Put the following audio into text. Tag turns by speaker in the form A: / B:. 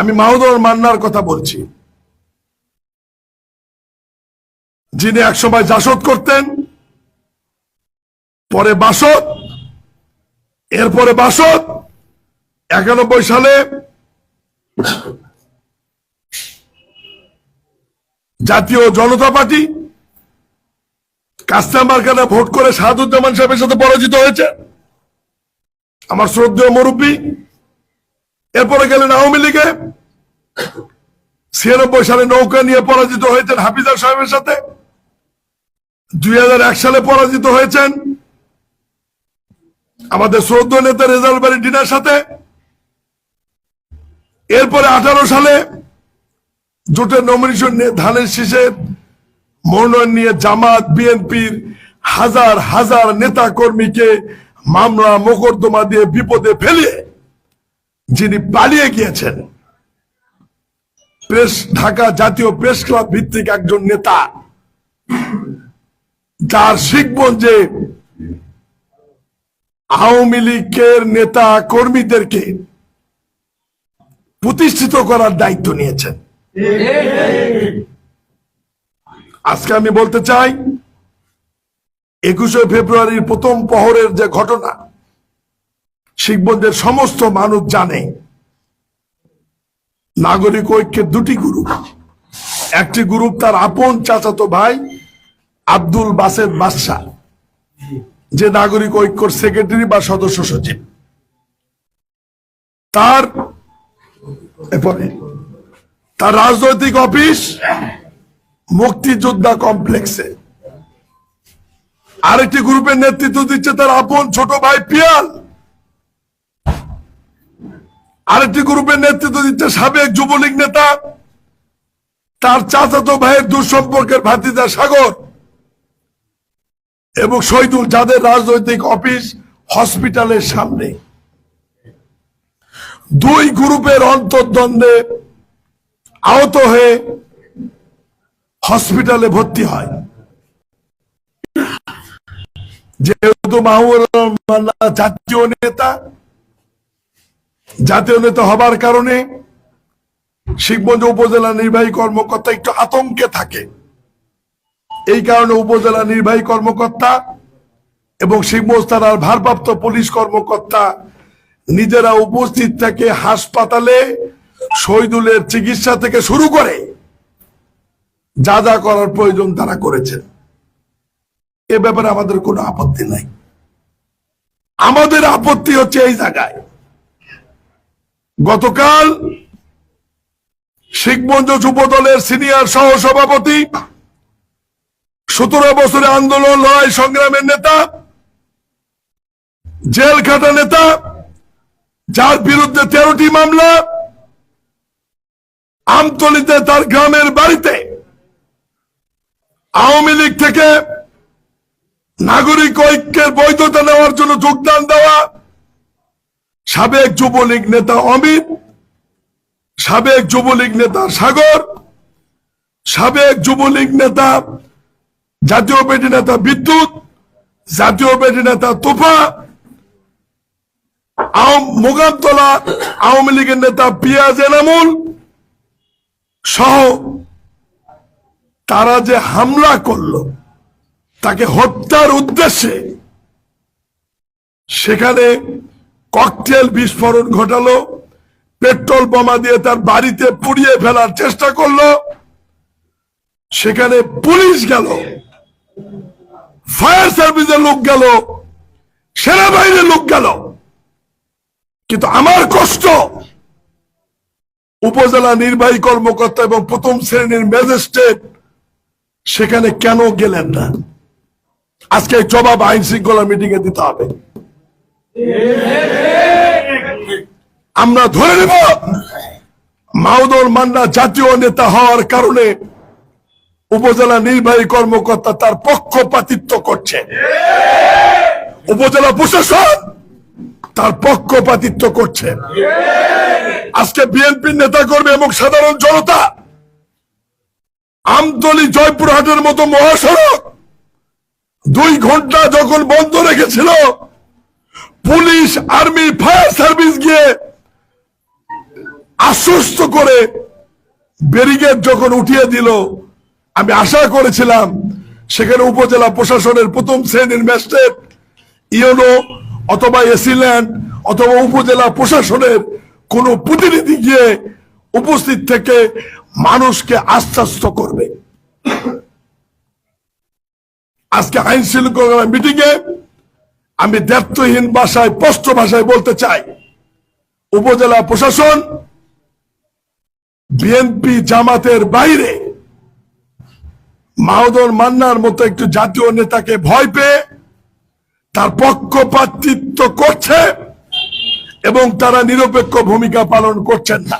A: আমি মাহুদর মান্নার কথা বলছি। যিনি একসময় জাসদ করতেন, পরে বাসদ, এরপরে বাসদ, একানব্বই সালে জাতীয় জনতা পার্টি কাস্টমার কানে ভোট করে সাদুজ্জামান সাহেবের সাথে পরাজিত হয়েছে। আমার শ্রদ্ধেয় মুরব্বী এরপরে গেলেন আওয়ামী লীগে। ছিয়ানব্বই সালে নৌকা নিয়ে পরাজিত হয়েছেন হাফিজার সাহেবের সাথে। দুই হাজার এক সালে পরাজিত হয়েছেন আমাদের শ্রদ্ধ নেতা রেজাল বাড়ি ডিনার সাথে। এরপরে আঠারো সালে জোটের নমিনেশন নিয়ে ধানের শীষে মনোনয়ন নিয়ে জামাত, বিএনপির হাজার হাজার নেতা কর্মীকে মামলা, মোকদ্দমা দিয়ে বিপদে ফেলিয়ে যিনি পালিয়ে গিয়েছেন। প্রেস, ঢাকা জাতীয় প্রেস ক্লাব ভিত্তিক একজন নেতা। যার শিখবন যে আওয়ামী লীগের নেতা কর্মীদেরকে প্রতিষ্ঠিত করার দায়িত্ব নিয়েছেন। আজকে আমি বলতে চাই, একুশে ফেব্রুয়ারির প্রথম পহরের যে ঘটনা শিখবন্ধের সমস্ত মানুষ জানে। নাগরিক ঐক্যের দুটি গ্রুপ একটি গ্রুপ তার আপন চাচাতো ভাই আব্দুল বাসেদ বাদশাহ, যে নাগরিক ঐক্যর সেক্রেটারি বা সদস্য সচিব। তার এরপরে, তার রাজনৈতিক অফিস মুক্তিযোদ্ধা কমপ্লেক্সে। আরেকটি গ্রুপের নেতৃত্ব দিচ্ছে তার আপন ছোট ভাই পিয়াল। আরেকটি গ্রুপের নেতৃত্ব দিচ্ছে সাবেক যুবলীগ নেতা। তার চাচাতো ভাইয়ের দুঃসম্পর্কের ভাতিজা সাগর এবং শহীদুল যাদের রাজনৈতিক অফিস হসপিটালের সামনে। দুই গ্রুপের অন্তর্দ্বন্দ্বে আহত হয়ে হসপিটালে ভর্তি হয়। যেহেতু মাহমুদ জাতীয় নেতা জাতীয় নেতা হবার কারণে শিখগঞ্জ উপজেলা নির্বাহী কর্মকর্তা একটু আতঙ্কে থাকে। এই কারণে উপজেলা নির্বাহী কর্মকর্তা এবং শিখগঞ্জ থানার ভারপ্রাপ্ত পুলিশ কর্মকর্তা নিজেরা উপস্থিত থাকে হাসপাতালে শহীদুলের চিকিৎসা থেকে শুরু করে যা যা করার প্রয়োজন তারা করেছেন। এ ব্যাপারে আমাদের কোনো আপত্তি নাই। আমাদের আপত্তি হচ্ছে এই জায়গায় গতকাল শিখমঞ্চ যুব দলের সিনিয়র সহ সভাপতি সতেরো বছরে আন্দোলন, লড়াই সংগ্রামের নেতা, জেল খাটা নেতা, যার বিরুদ্ধে তেরোটি মামলা, আমতলিতে তার গ্রামের বাড়িতে আওয়ামী লীগ থেকে নাগরিক ঐক্যের বৈধতা নেওয়ার জন্য যোগদান দেওয়া সাবেক যুবলীগ নেতা অমিত, সাবেক যুবলীগ নেতা সাগর, সাবেক যুবলীগ নেতা, জাতীয় পার্টি নেতা বিদ্যুৎ, জাতীয় পার্টি নেতা তোফা মোগামতলা আওয়ামী লীগের নেতা পিয়াজ এনামুল সহ তারা যে হামলা করল, তাকে হত্যার উদ্দেশ্যে সেখানে ককটেল বিস্ফোরণ ঘটালো, পেট্রোল বোমা দিয়ে তার বাড়িতে পুড়িয়ে ফেলার চেষ্টা করল, সেখানে পুলিশ গেল, ফায়ার সার্ভিসের লোক গেল, সেনাবাহিনীর লোক গেল। কিন্তু আমার কষ্ট, উপজেলা নির্বাহী কর্মকর্তা এবং প্রথম শ্রেণির ম্যাজিস্ট্রেট সেখানে কেন গেলেন না? আজকে জবাব আইন শৃঙ্খলা মিটিং এ দিতে হবে। আমরা ধরে নেব মাউদর মান্না জাতীয় নেতা হওয়ার কারণে উপজেলা নির্বাহী কর্মকর্তা তার পক্ষপাতিত্ব করছে। উপজেলা প্রশাসন তার পক্ষপাতিত্ব করছে। আজকে বিএনপির নেতা কর্মী এবং সাধারণ জনতা আমতলি জয়পুরহাটের মতো মহাসড়ক দুই ঘণ্টা যখন বন্ধ রেখেছিল পুলিশ, আর্মি, ফায়ার সার্ভিস গিয়ে আশ্বস্ত করে ব্যারিকেড যখন উঠিয়ে দিল, আমি আশা করেছিলাম সেখানে উপজেলা প্রশাসনের প্রথম শ্রেণির ম্যাজিস্ট্রেট ইউনো অথবা এসিল্যান্ড অথবা উপজেলা প্রশাসনের কোন প্রতিনিধি গিয়ে উপস্থিত থেকে মানুষকে আশ্বাস্ত করবে। আজকে আইন শৃঙ্খলা মিটিং এ আমি দ্ব্যর্থহীন ভাষায়, স্পষ্ট ভাষায় বলতে চাই। উপজেলা প্রশাসন, বিএনপি জামাতের বাইরে মাহদর মান্নার মতো একটু জাতীয় নেতাকে ভয় পেয়ে তার পক্ষপাতিত্ব করছে এবং তারা নিরপেক্ষ ভূমিকা পালন করছেন না।